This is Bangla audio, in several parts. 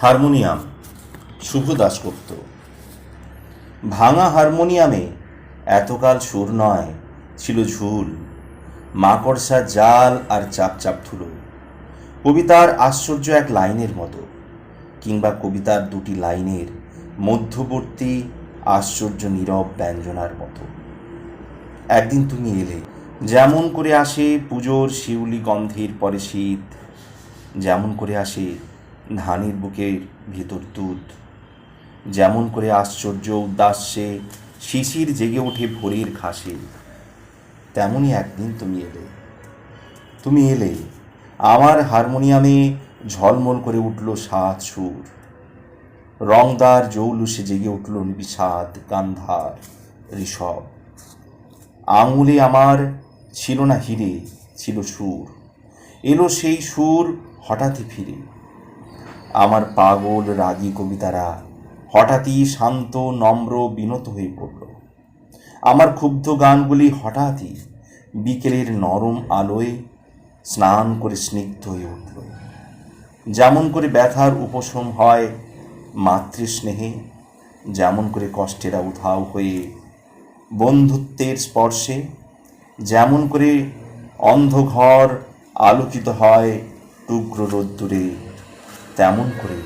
হারমোনিয়াম, শুভ দাশগুপ্ত। ভাঙা হারমোনিয়ামে এতকাল সুর নয়, ছিল ঝুল। মাকড়সা জাল আর চাপ চাপ ধুলো। কবিতার আশ্চর্য এক লাইনের মতো, কিংবা কবিতার দুটি লাইনের মধ্যবর্তী আশ্চর্য নীরব ব্যঞ্জনার মতো। একদিন তুমি এলে, যেমন করে আসে পুজোর শিউলি গন্ধের পরে শীত, যেমন করে আসে ধানের বুকের ভেতর দুধ। যেমন করে আশ্চর্য উদ্দাস্যে শিশির জেগে ওঠে ভোরের ঘাসে। তেমনই একদিন তুমি এলে। তুমি এলে। আমার হারমোনিয়ামে ঝলমল করে উঠল সাত সুর। রংদার জৌলুসে জেগে উঠল বিষাদ গান্ধার ঋষভ। আঙুলে আমার ছিল না হিরে, ছিল সুর। এলো সেই সুর হঠাৎই ফিরে। আমার পাগল রাগী কবিতারা হঠাৎই শান্ত, নম্র, বিনত হয়ে পড়ল। আমার ক্ষুব্ধ গানগুলি হঠাৎই বিকেলের নরম আলোয় স্নান করে স্নিগ্ধ হয়ে উঠল। যেমন করে ব্যথার উপশম হয় মাতৃস্নেহে, যেমন করে কষ্টেরা উধাও হয়ে বন্ধুত্বের স্পর্শে, যেমন করে অন্ধঘর আলোকিত হয় টুকরো রোদ্দুরে তেমন করে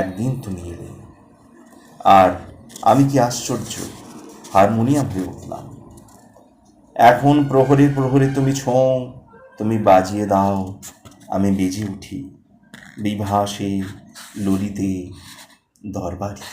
একদিন তুমি এলে। আর আমি কি আশ্চর্য হারমোনিয়াম হয়ে উঠলাম। এখন প্রহরে প্রহরে তুমি ছোঁ তুমি বাজিয়ে দাও। আমি বেজে উঠি বিভাসে ললিতে দরবারে।